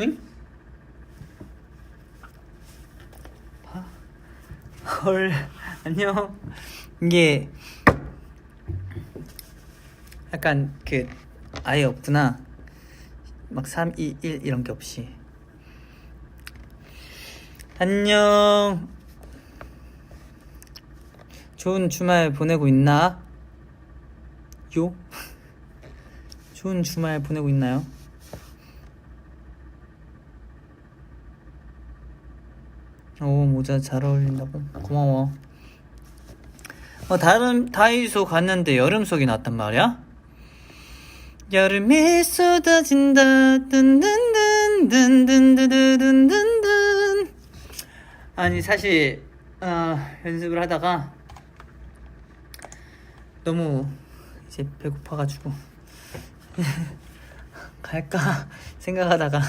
응? 봐. 헐 안녕 이게 약간 그 아예 없구나 막 3, 2, 1 이런 게 없이 안녕 좋은 주말 보내고 있나? 요? 좋은 주말 보내고 있나요? 오 모자 잘 어울린다고 고마워. 어 다른 다이소 갔는데 여름 속이 나왔단 말이야? 여름이 쏟아진다. 든든든든든든든든든. 아니 사실 어, 연습을 하다가 너무 이제 배고파가지고 갈까 생각하다가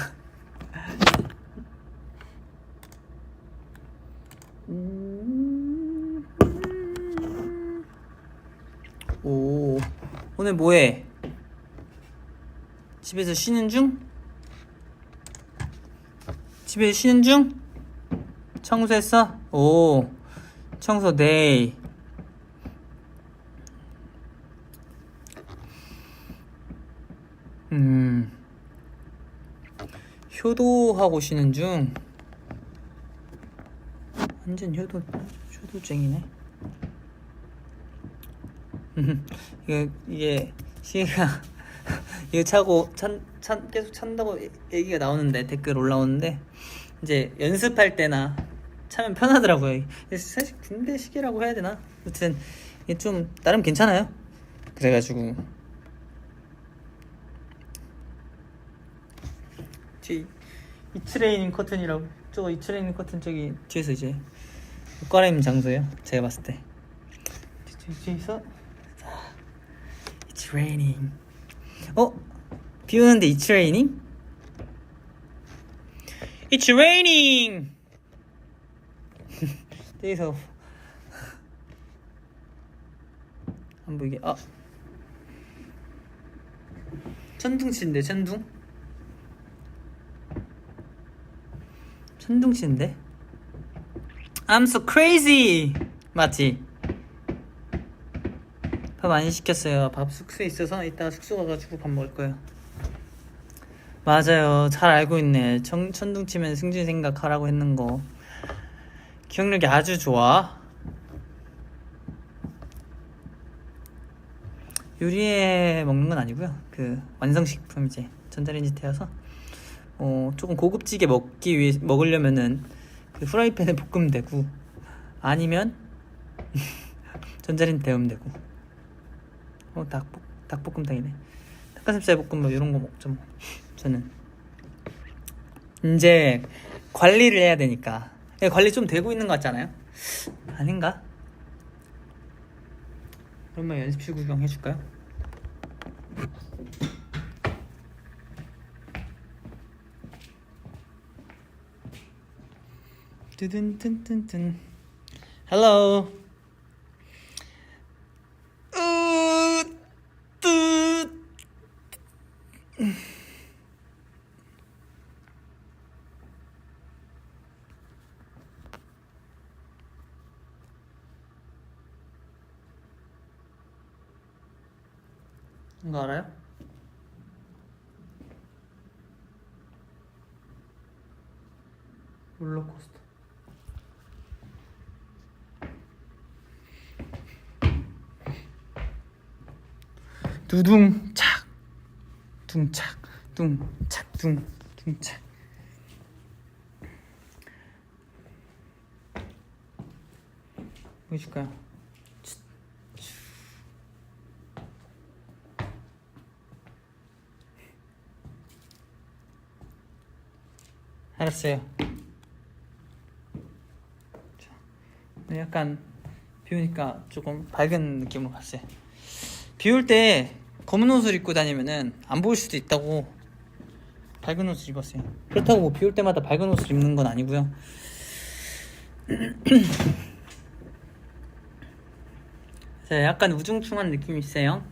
음. 오 오늘 뭐해? 집에서 쉬는 중? 집에서 쉬는 중? 청소했어? 오 청소 데이 음 효도하고 쉬는 중 완전 효도 효도쟁이네 음, 이게 이게 시계가 이거 차고 찬, 찬 계속 찬다고 얘기가 나오는데 댓글 올라오는데 이제 연습할 때나 차면 편하더라고요. 사실 군대 시계라고 해야 되나? 아무튼 이게 좀 나름 괜찮아요. 그래가지고 뒤 이트레이닝 커튼이라고 저거 이트레이닝 커튼 저기 뒤에서 이제 옷 갈아입는 장소예요. 제가 봤을 때 뒤- 뒤에서 It's raining. 어? 비 오는데 It's raining? It's raining. 여기서 안 보이게 아 천둥치인데 천둥 천둥치인데? I'm so crazy. 맞지? 밥 많이 시켰어요. 밥 숙소에 있어서 이따 숙소 가가지고 밥 먹을 거예요. 맞아요. 잘 알고 있네. 천, 천둥치면 승진 생각하라고 했는 거. 기억력이 아주 좋아. 요리해 먹는 건 아니고요. 그 완성식품 이제 전자레인지 태워서 어 조금 고급지게 먹기 위해 먹으려면은 그 프라이팬에 볶으면 되고 아니면 전자레인지 데우면 되고 어 닭볶 닭볶음탕이네. 닭가슴살 볶음 뭐 이런 거 먹죠 뭐. 저는 이제 관리를 해야 되니까 예, 관리 좀 되고 있는 것 같잖아요? 아닌가? 그러면 연습실 구경 해줄까요? Hello 으, 뜨. 이거 알아요? 롤러코스터 두둥착 둥착 둥착 둥 둥착 보여줄까요? 알았어요. 자, 오늘 약간 비 오니까 조금 밝은 느낌으로 갔어요. 비 올 때 검은 옷을 입고 다니면은 안 보일 수도 있다고 밝은 옷을 입었어요. 그렇다고 뭐 비올 때마다 밝은 옷을 입는 건 아니고요. 자, 약간 우중충한 느낌이 있어요.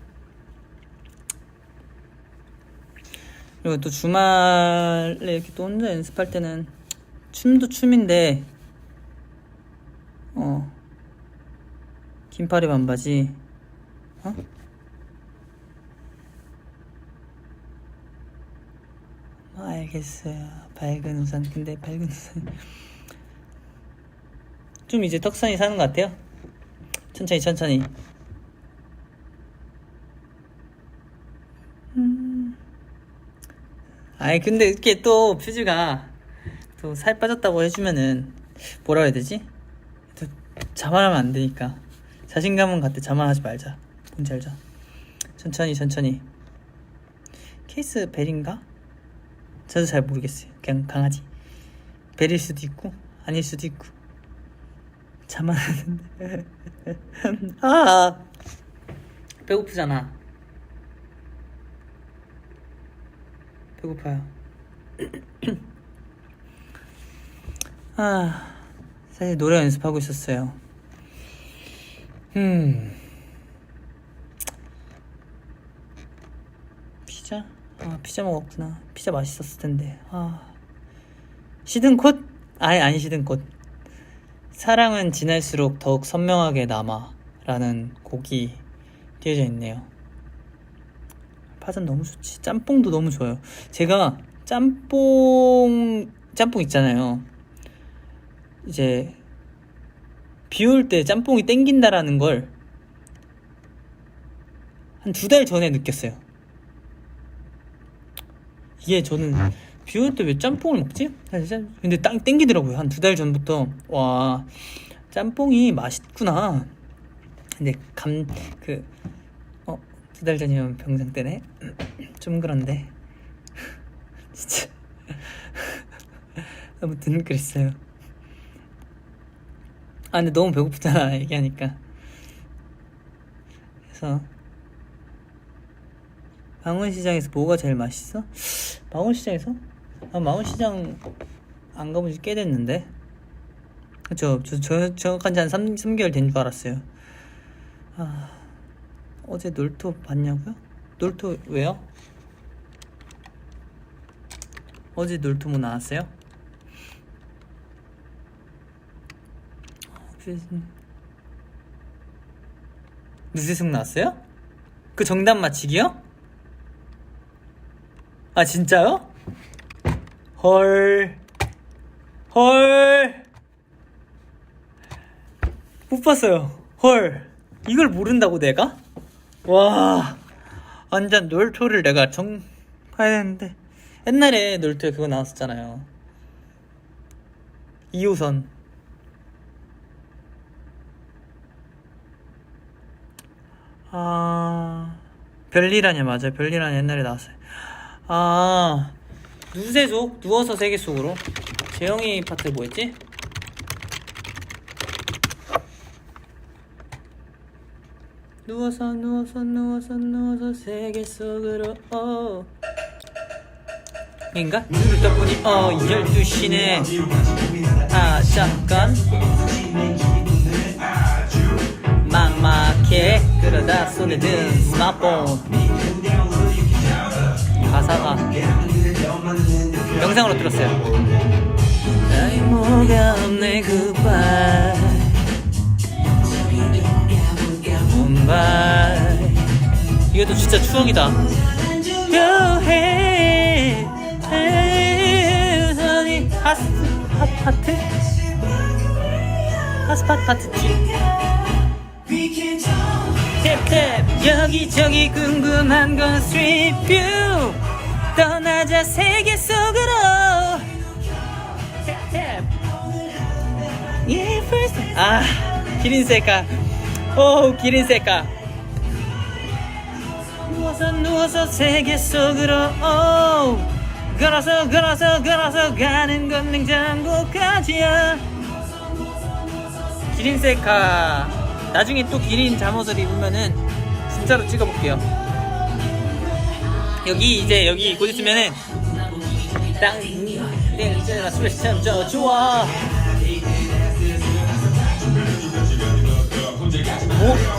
그리고 또 주말에 이렇게 또 혼자 연습할 때는 춤도 춤인데 어 긴팔에 반바지 어? 알겠어요 밝은 우산 근데 밝은 우산 좀 이제 턱선이 사는 것 같아요 천천히 천천히 음. 아이 근데 이렇게 또 퓨즈가 또 살 빠졌다고 해주면은 뭐라 해야 되지? 또 자만하면 안 되니까 자신감은 갖대 자만하지 말자 뭔지 알죠? 천천히 천천히 케이스 벨인가? 저도 잘 모르겠어요 그냥 강아지 벨일 수도 있고 아닐 수도 있고 자만하는데 아 배고프잖아 배고파요. 아, 사실 노래 연습하고 있었어요. 음. 피자? 아, 피자 먹었구나. 피자 맛있었을 텐데. 아. 시든 꽃? 아니, 아니, 시든 꽃. 사랑은 지날수록 더욱 선명하게 남아. 라는 곡이 띄어져 있네요. 파전 너무 좋지. 짬뽕도 너무 좋아요. 제가 짬뽕 짬뽕 있잖아요. 이제 비 올 때 짬뽕이 땡긴다라는 걸 한 두 달 전에 느꼈어요. 이게 저는 비올 때 왜 짬뽕을 먹지? 사실 근데 땅 땡기더라고요. 한 두 달 전부터 와 짬뽕이 맛있구나. 근데 감 그 어, 두 달 전이면 병장 때네. 좀 그런데 진짜 아무튼 그랬어요. 아 근데 너무 배고프잖아 얘기하니까. 그래서 망원시장에서 뭐가 제일 맛있어? 망원시장에서? 아 망원시장 안 가본 지 꽤 됐는데. 그쵸 저, 저 정확한 지한 3, 3개월 된 줄 알았어요. 아 어제 놀토 봤냐고요? 놀토 왜요? 어제 놀토 뭐 나왔어요? 누세승 나왔어요? 그 정답 맞히기요? 아 진짜요? 헐. 헐. 못 봤어요. 헐. 이걸 모른다고 내가? 와. 완전 놀토를 내가 정 봐야 되는데. 옛날에 놀토에 그거 나왔었잖아요. 2호선. 아. 별일아냐 맞아요. 별일아냐 옛날에 나왔어요. 아. 누세속 누워서 세계 속으로. 재영이 파트 뭐였지? 누워서 누워서 누워서 누워서 세계 속으로 어. 인가? 눈을 떠보니 어 12시네 아 잠깐 막막해 그러다 손에 든 스마트폰 가사가 영상으로 들었어요. 이것도 진짜 추억이다. 하스 핫 하트? 하스팟 파트지 탭탭 여기저기 궁금한 건 스트리트 뷰 떠나자 세계 속으로. 탭탭 예 first 아 기린 셀카. 오 기린 셀카. 누워서 누워서 세계 속으로. 오 걸어서 걸어서 걸어서 가는 건 냉장고까지야. 기린 셀카 나중에 또 기린 잠옷을 입으면은 진짜로 찍어볼게요 여기 이제 여기 입고 있으면은 땅 이제가 술을 참저 좋아 오?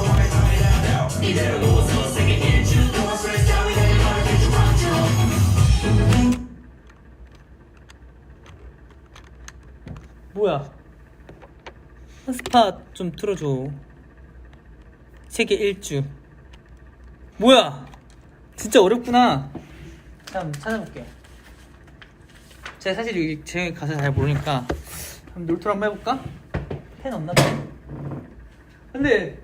뭐야? 스팟 좀 틀어줘. 세계 일주. 뭐야? 진짜 어렵구나. 한번 찾아볼게요. 제가 사실 이 제목이 가사 잘 모르니까 한번 놀토를 한번 해볼까? 펜 없나 봐. 근데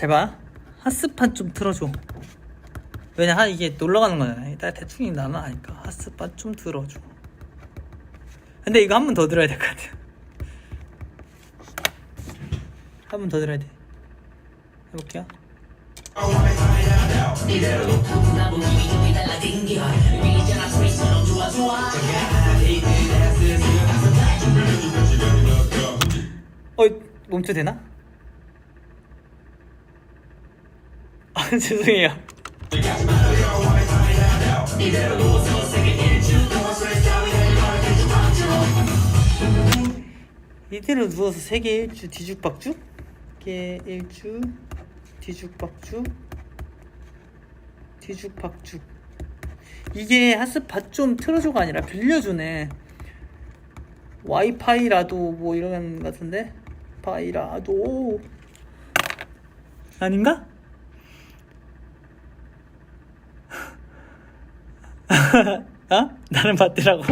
제발 핫스팟 좀 틀어줘. 왜냐 하 이게 놀러 가는 거잖아. 일단 대충이 나는 아니까 핫스팟 좀 들어줘. 근데 이거 한 번 더 들어야 될 것 같아. 한 번 더 들어야 돼. 해볼게요. 어 멈춰 되나? 죄송해요. 이대로 누워서 세계 일주 뒤죽박죽? 세계 일주 뒤죽박죽 뒤죽박죽 이게 핫스팟 좀 틀어줘가 아니라 빌려주네 와이파이라도 뭐 이런 것 같은데 파이라도 아닌가? 어? 나는 받더라고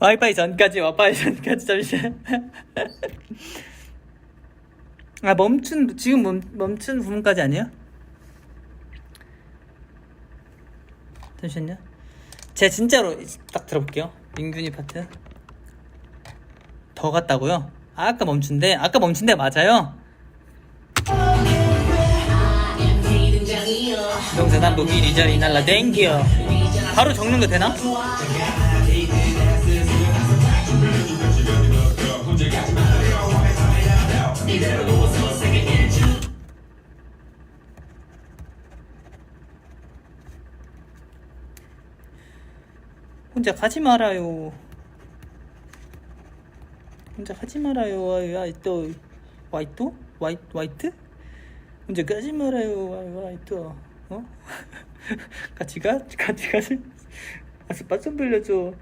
와이파이 전까지 와이파이 전까지 잠시만 아 멈춘 지금 멈, 멈춘 부분까지 아니에요? 잠시만요 제가 진짜로 딱 들어볼게요 민균이 파트 더 갔다고요? 아, 아까 멈춘데 아까 멈춘데 맞아요 동서남북 이리저리 날라 댕겨 바로 적는 거 되나? 혼자 가지 말아요. 혼자 가지 말아요. 와이또 와이또 와이 와이트? 혼자 가지 말아요. 와이 와이또 어? 같이 가 같이 가지. 아스파 좀 빌려줘.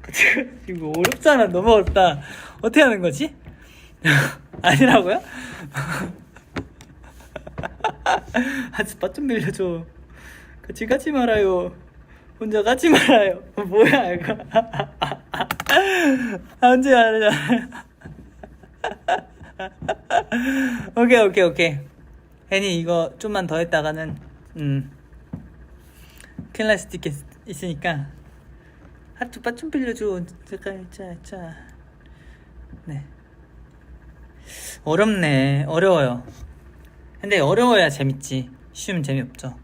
같이 가. 이거 어렵잖아. 너무 어렵다. 어떻게 하는 거지? 아니라고요? 아스파 좀 빌려줘. 같이 가지 말아요. 혼자 가지 말아요. 어, 뭐야 이거? 언제 하냐? 오케이 오케이 오케이. 애니 이거 좀만 더 했다가는 음 큰일 날 수도 있겠, 있으니까 하트 빠좀 빌려줘. 잠깐 자자. 네. 어렵네. 어려워요. 근데 어려워야 재밌지. 쉬우면 재미없죠.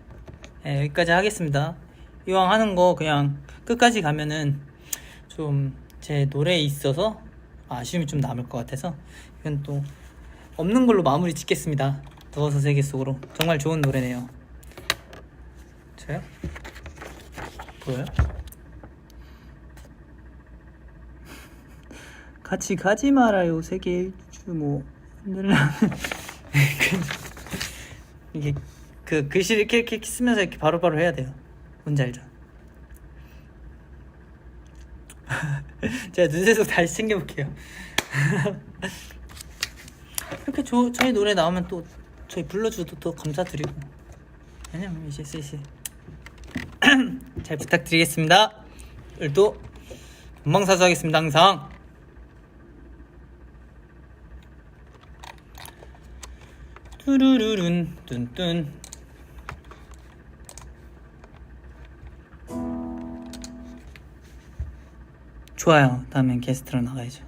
네, 여기까지 하겠습니다. 이왕 하는 거 그냥 끝까지 가면은 좀 제 노래에 있어서 아쉬움이 좀 남을 것 같아서 이건 또 없는 걸로 마무리 짓겠습니다. 누워서 세계 속으로 정말 좋은 노래네요. 저요? 보여요? 같이 가지 말아요 세계 일주 뭐 흔들라면 이게 그 글씨를 이렇게, 이렇게 쓰면서 이렇게 바로바로 해야 돼요. 뭔지 알죠? 제가 눈새속 다시 챙겨볼게요. 이렇게 저, 저희 노래 나오면 또 저희 불러줘도 또 감사드리고. 왜냐면 이제 슬슬 잘 부탁드리겠습니다. 오늘도 본방사수 하겠습니다. 항상. 뚜루루룬 뚠뚠 좋아요. 다음엔 게스트로 나가야죠.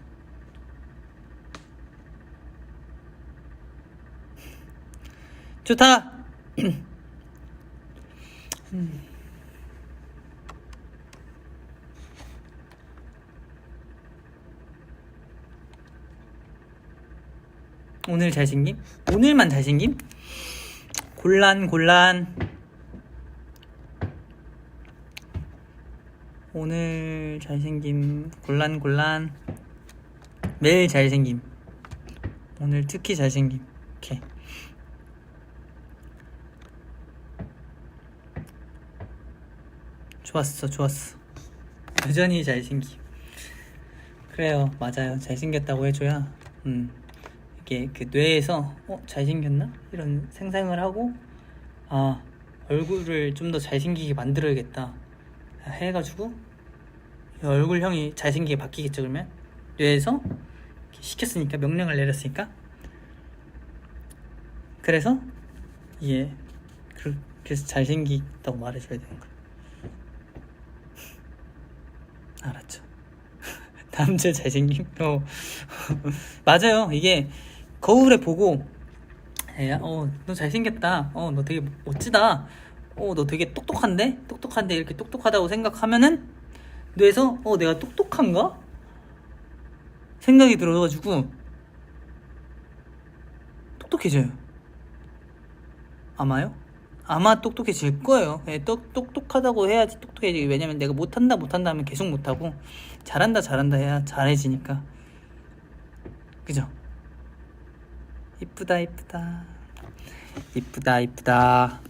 좋다. 음. 오늘 잘생김? 오늘만 잘생김? 곤란 곤란. 오늘 잘생김 곤란 곤란. 매일 잘생김. 오늘 특히 잘생김. 오케이. 좋았어 좋았어. 여전히 잘생김. 그래요. 맞아요. 잘생겼다고 해줘야 음 이게 그 뇌에서 어 잘생겼나? 이런 생각을 하고 아 얼굴을 좀 더 잘생기게 만들어야겠다. 해가지고 이 얼굴형이 잘생기게 바뀌겠죠 그러면? 뇌에서 이렇게 시켰으니까 명령을 내렸으니까. 그래서 예 그- 그래서 잘생기다고 말해줘야 되는 거야. 알았죠? 주에 잘생김 어. 맞아요. 이게 거울에 보고 야, 어, 너 잘생겼다. 어, 너 되게 멋지다. 어, 너 되게 똑똑한데? 똑똑한데 이렇게 똑똑하다고 생각하면은 뇌에서 어, 내가 똑똑한가? 생각이 들어가지고 똑똑해져요. 아마요? 아마 똑똑해질 거예요. 예, 똑, 똑똑하다고 해야지 똑똑해지기. 왜냐면 내가 못한다, 못한다 하면 계속 못하고 잘한다, 잘한다 해야 잘해지니까. 그죠? 이쁘다 이쁘다. 이쁘다 이쁘다.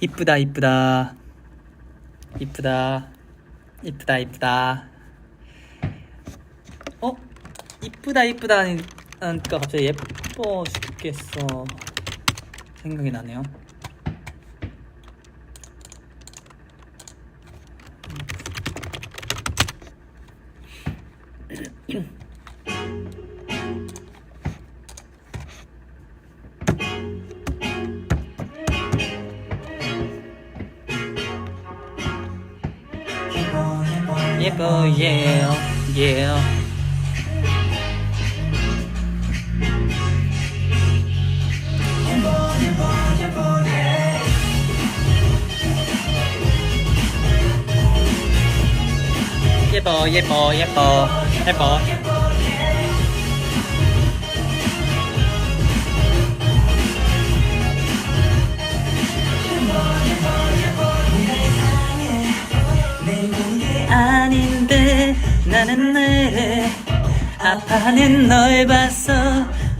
이쁘다 이쁘다. 이쁘다. 이쁘다 이쁘다. 어? 이쁘다 이쁘다 하니까 갑자기 예뻐 죽겠어. 생각이 나네요 nhất yeah yeah yeah Apple, Apple, Apple, Apple. 나는 늘 아파하는 널 봤어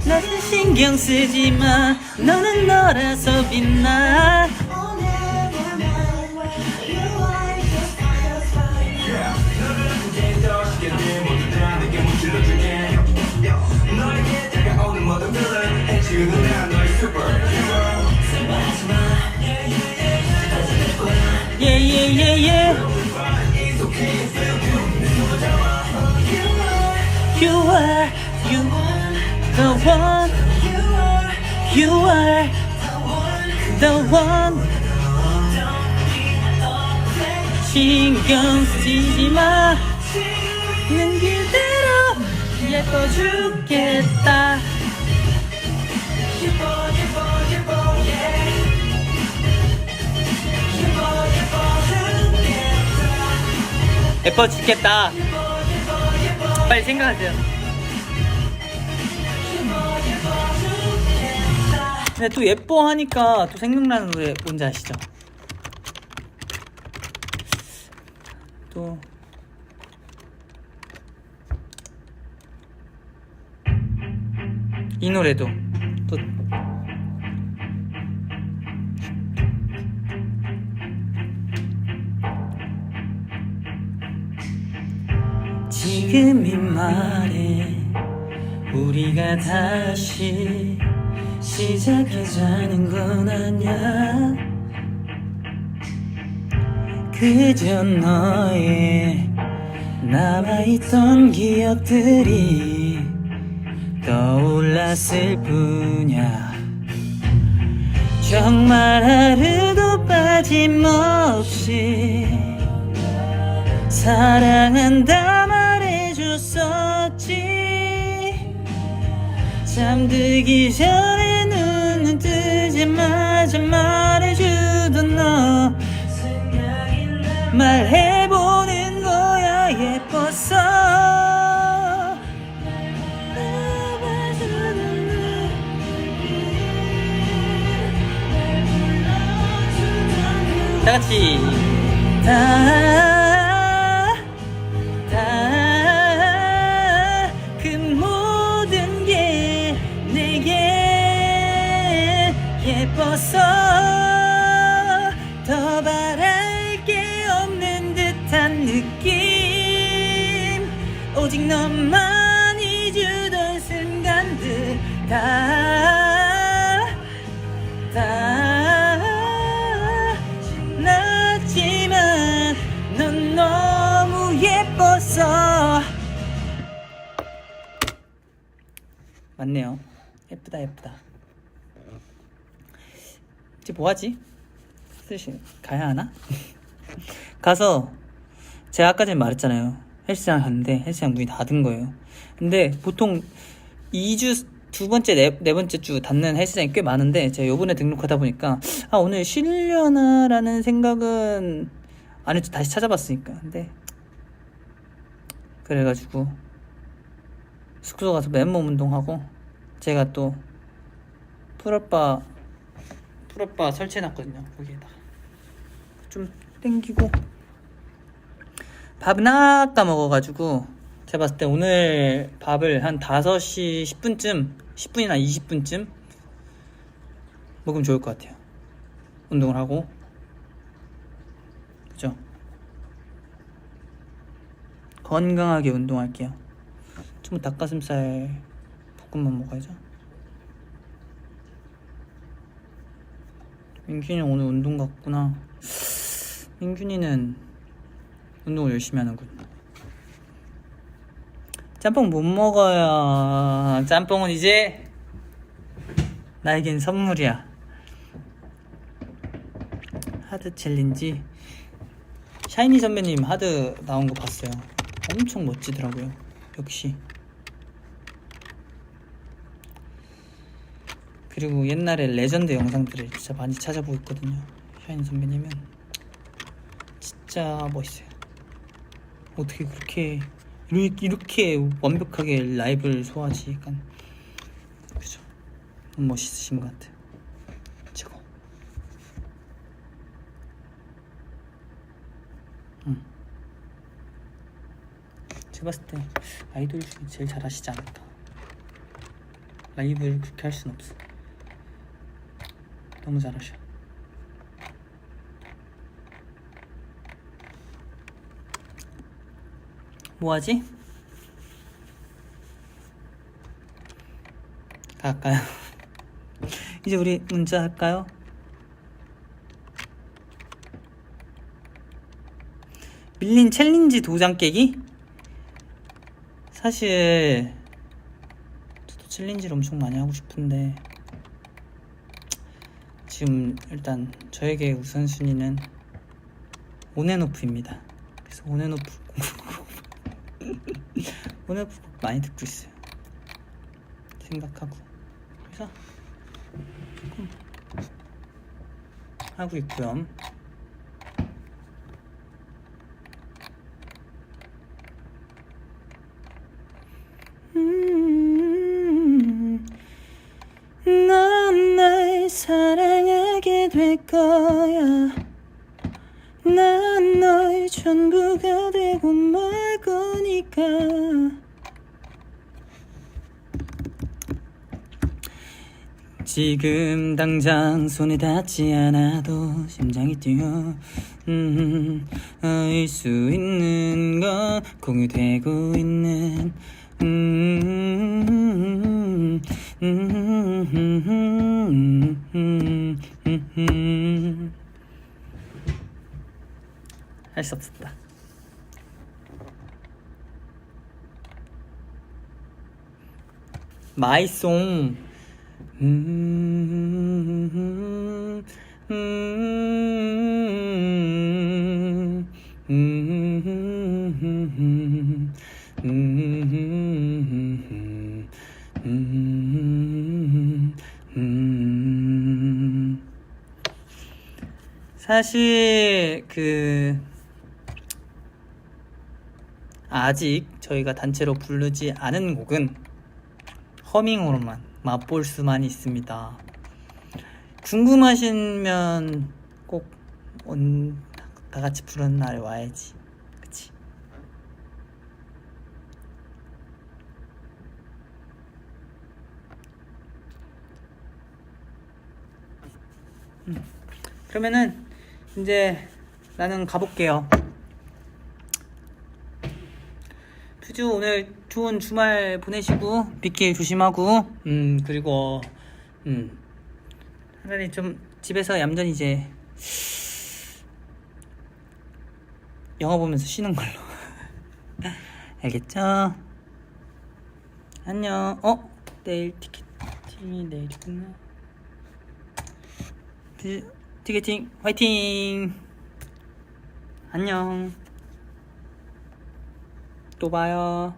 나는 신경 쓰지 마. 너는 너라서 빛나 one You are the one. 신경 쓰지 마. 있는 그대로 예뻐 죽겠다. 예뻐 죽겠다. 빨리 생각하세요. 근데 또 예뻐하니까 또 생각나는 노래 뭔지 아시죠? 또. 이 노래도. 또. 지금 이 말에 우리가 다시 시작하자는 건 아냐 그저 너의 남아있던 기억들이 떠올랐을 뿐이야. 정말 하루도 빠짐없이 사랑한다 잠들기 전에 눈을 뜨자마자 말해주던 너. 말해보는 거야 예뻤어. 다 같이. 다 오직 너만이 주던 순간들 다, 다. 지났지만 넌 너무 예뻐서. 맞네요. 예쁘다 예쁘다. 이제 뭐하지? 슬슬 가야 하나? 가서 제가 아까 전에 말했잖아요 헬스장 갔는데 헬스장 문이 닫은 거예요. 근데 보통 2주 두 번째 네, 네 번째 주 닫는 헬스장이 꽤 많은데 제가 요번에 등록하다 보니까 아 오늘 쉬려나라는 생각은 안 했죠. 다시 찾아봤으니까. 근데 그래가지고 숙소 가서 맨몸 운동하고 제가 또 풀업바 풀업바 설치해놨거든요. 거기에다가. 좀 땡기고 밥은 아까 먹어가지고 제가 봤을 때 오늘 밥을 한 5시 10분쯤 10분이나 20분쯤 먹으면 좋을 것 같아요. 운동을 하고. 그죠? 건강하게 운동할게요. 좀 닭가슴살 볶음밥 먹어야죠. 민균이 오늘 운동 갔구나. 민균이는 운동을 열심히 하는군 짬뽕 못 먹어요. 짬뽕은 이제 나에겐 선물이야. 하드 챌린지. 샤이니 선배님 하드 나온 거 봤어요. 엄청 멋지더라고요. 역시. 그리고 옛날에 레전드 영상들을 진짜 많이 찾아보고 있거든요. 샤이니 선배님은. 진짜 멋있어요 어떻게 그렇게 이렇게, 이렇게 완벽하게 라이브를 소화하지? 약간 그죠? 너무 멋있으신 것 같아요. 최고 음. 제가 봤을 때 아이돌 중에 제일 잘하시지 않을까? 라이브를 그렇게 할 순 없어. 너무 잘하셔 뭐하지? 갈까요? 이제 우리 문자 할까요? 밀린 챌린지 도장 깨기? 사실 저도 챌린지를 엄청 많이 하고 싶은데 지금 일단 저에게 우선순위는 온앤오프입니다. 그래서 온앤오프 온앤 곡 많이 듣고 있어요. 생각하고 그래서 하고 있고요. 음, 거야. 난 너의 전부가 되고 말 거니까. 지금 당장 손에 닿지 않아도 심장이 뛰어 음, 알수 있는 건 공유되고 있는 음, 음, 음, 음, 음, 음. 할수 없었다. 마이송 사실 그 아직 저희가 단체로 부르지 않은 곡은 허밍으로만 맛볼 수만 있습니다. 궁금하시면 꼭다 같이 부르는 날에 와야지. 그치? 음. 그러면은 이제 나는 가볼게요. 퓨즈 오늘 좋은 주말 보내시고 빗길 조심하고 음 그리고 음 차라리 좀 집에서 얌전히 이제 영화 보면서 쉬는 걸로. 알겠죠? 안녕. 어? 내일 티켓팅이 내일이구나. 티- 티켓팅 화이팅! 안녕. 또 봐요